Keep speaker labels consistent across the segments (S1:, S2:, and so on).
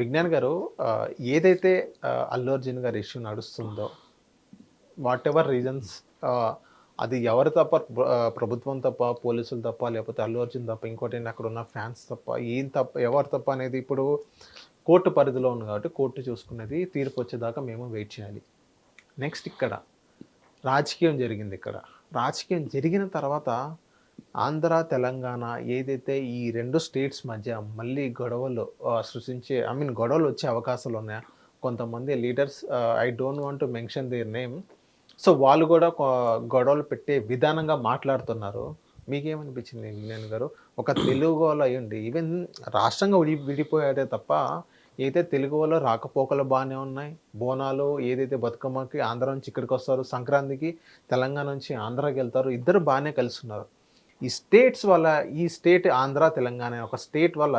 S1: విజ్ఞాన్ గారు ఏదైతే అల్లు అర్జున్ గారి ఇష్యూ నడుస్తుందో వాట్ ఎవర్ రీజన్స్ అది ఎవరు తప్ప ప్రభుత్వం తప్ప పోలీసులు తప్ప లేకపోతే అల్లు అర్జున్ తప్ప ఇంకోటి అక్కడ ఉన్న ఫ్యాన్స్ తప్ప ఏం తప్ప ఎవరు తప్ప అనేది ఇప్పుడు కోర్టు పరిధిలో ఉంది కాబట్టి కోర్టు చూసుకునేది తీర్పు వచ్చేదాకా మేము వెయిట్ చేయాలి. నెక్స్ట్ ఇక్కడ రాజకీయం జరిగింది ఇక్కడ. రాజకీయం జరిగిన తర్వాత ఆంధ్ర తెలంగాణ ఏదైతే ఈ రెండు స్టేట్స్ మధ్య మళ్ళీ గొడవలు సృష్టించే ఐ మీన్ గొడవలు వచ్చే అవకాశాలు ఉన్నాయా? కొంతమంది leaders I don't want to mention their name. So వాళ్ళు కూడా గొడవలు పెట్టే విధానంగా మాట్లాడుతున్నారు. మీకేమనిపించింది ఇంజనీర్ గారు? ఒక తెలుగు వాళ్ళు అయ్యండి ఈవెన్ రాష్ట్రంగా విడి విడిపోయాడే తప్ప ఏదైతే తెలుగు వాళ్ళు రాకపోకలు బాగానే ఉన్నాయి. బోనాలు ఏదైతే బతుకమ్మకి ఆంధ్ర నుంచి ఇక్కడికి వస్తారు సంక్రాంతికి తెలంగాణ నుంచి ఆంధ్రాకి వెళ్తారు ఇద్దరు బాగానే కలిసి ఉన్నారు. ఈ స్టేట్స్ వల్ల ఈ స్టేట్ ఆంధ్ర తెలంగాణ ఒక స్టేట్ వల్ల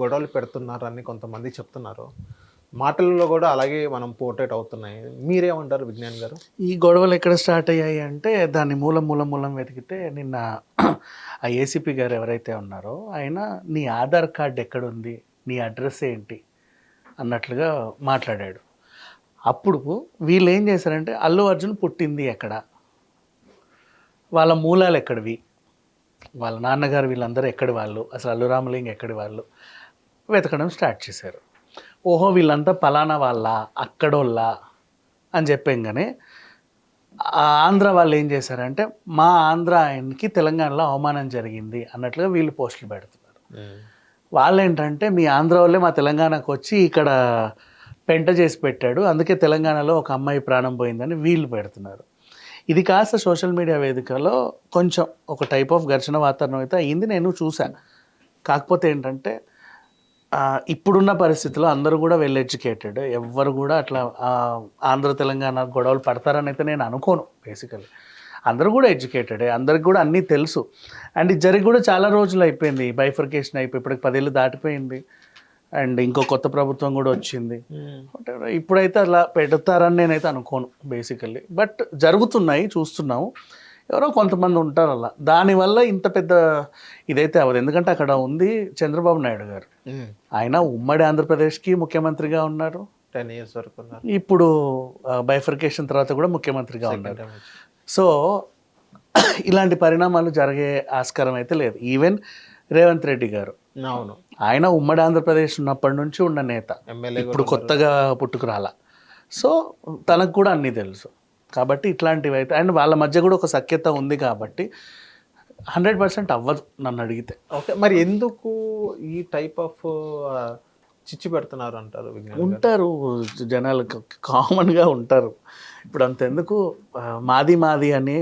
S1: గొడవలు పెడుతున్నారని కొంతమంది చెప్తున్నారు. మాటల్లో కూడా అలాగే మనం పోర్ట్రేట్ అవుతున్నాయి. మీరేమంటారు విజ్ఞాన్ గారు?
S2: ఈ గొడవలు ఎక్కడ స్టార్ట్ అయ్యాయి అంటే దాన్ని మూలం మూలం మూలం వెతికితే నిన్న ఆ ఏసీపీ గారు ఎవరైతే ఉన్నారో ఆయన నీ ఆధార్ కార్డ్ ఎక్కడుంది? నీ అడ్రస్ ఏంటి? అన్నట్లుగా మాట్లాడాడు. అప్పుడు వీళ్ళు ఏం చేశారంటే అల్లు అర్జున్ పుట్టింది ఎక్కడ? వాళ్ళ మూలాలు ఎక్కడివి? వాళ్ళ నాన్నగారు వీళ్ళందరూ ఎక్కడి వాళ్ళు? అసలు అల్లు రామలింగ ఎక్కడి వాళ్ళు? వెతకడం స్టార్ట్ చేశారు. ఓహో వీళ్ళంతా పలానా వాళ్ళ? అక్కడోళ్ళ? అని చెప్పంగానే ఆంధ్ర వాళ్ళు ఏం చేశారంటే మా ఆంధ్ర ఆయనకి తెలంగాణలో అవమానం జరిగింది అన్నట్లుగా వీళ్ళు పోస్టులు పెడుతున్నారు. వాళ్ళు ఏంటంటే మీ ఆంధ్ర వాళ్ళే మా తెలంగాణకు వచ్చి ఇక్కడ పెంట చేసి పెట్టాడు. అందుకే తెలంగాణలో ఒక అమ్మాయి ప్రాణం పోయిందని వీళ్ళు పెడుతున్నారు. ఇది కాస్త సోషల్ మీడియా వేదికలో కొంచెం ఒక టైప్ ఆఫ్ ఘర్షణ వాతావరణం అయితే అయింది నేను చూశాను. కాకపోతే ఏంటంటే ఇప్పుడున్న పరిస్థితిలో అందరూ కూడా వెల్ ఎడ్యుకేటెడ్ ఎవ్వరు కూడా అట్లా ఆంధ్ర తెలంగాణ గొడవలు పడతారని అయితే నేను అనుకోను బేసికలీ అందరూ కూడా ఎడ్యుకేటెడే అందరికి కూడా అన్నీ తెలుసు. అండ్ ఇది జరిగి కూడా చాలా రోజులు అయిపోయింది బైఫర్కేషన్ అయిపోయి ఇప్పటికి పదేళ్ళు దాటిపోయింది. అండ్ ఇంకో కొత్త ప్రభుత్వం కూడా వచ్చింది. Whatever. ఇప్పుడైతే అలా పెడతారని నేనైతే అనుకోను బేసికల్లీ బట్ జరుగుతున్నాయి చూస్తున్నాము. ఎవరో కొంతమంది ఉంటారు అలా. దానివల్ల ఇంత పెద్ద ఇదైతే అవ్వదు. ఎందుకంటే అక్కడ ఉంది చంద్రబాబు నాయుడు గారు. ఆయన ఉమ్మడి ఆంధ్రప్రదేశ్కి ముఖ్యమంత్రిగా ఉన్నారు.
S1: టెన్ ఇయర్స్ వరకు
S2: ఇప్పుడు బైఫర్కేషన్ తర్వాత కూడా ముఖ్యమంత్రిగా ఉన్నారు. సో ఇలాంటి పరిణామాలు జరిగే ఆస్కారం అయితే లేదు. ఈవెన్ రేవంత్ రెడ్డి గారు.
S1: అవును.
S2: ఆయన ఉమ్మడి ఆంధ్రప్రదేశ్ ఉన్నప్పటి నుంచి ఉన్న నేత.
S1: ఎమ్మెల్యే
S2: ఇప్పుడు కొత్తగా పుట్టుకురాల. సో తనకు కూడా అన్నీ తెలుసు. కాబట్టి ఇట్లాంటివి అయితే అండ్ వాళ్ళ మధ్య కూడా ఒక సఖ్యత ఉంది కాబట్టి హండ్రెడ్ పర్సెంట్ అవ్వదు నన్ను అడిగితే.
S1: ఓకే మరి ఎందుకు ఈ టైప్ ఆఫ్ చిచ్చు పెడుతున్నారు అంటారు?
S2: ఉంటారు జనాలు కామన్గా ఉంటారు. ఇప్పుడు అంతెందుకు మాది మాది అని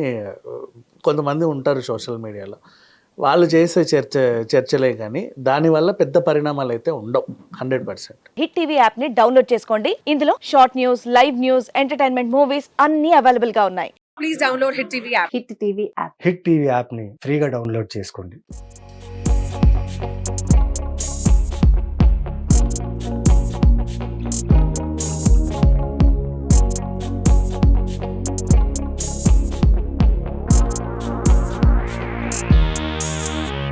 S2: కొంతమంది ఉంటారు సోషల్ మీడియాలో. వాళ్ళు చేసే చర్చ చర్చలే కానీ దానివల్ల పెద్ద పరిణామాలు అయితే ఉండవు హండ్రెడ్ పర్సెంట్
S3: హిట్ టీవీ యాప్ని డౌన్లోడ్ చేసుకోండి. ఇందులో short news live news entertainment movies అన్ని అవైలబుల్గా ఉన్నాయి.
S4: Please download Hit TV app.
S5: Hit TV app
S6: hit TV యాప్ని ఫ్రీగా డౌన్లోడ్ చేసుకోండి.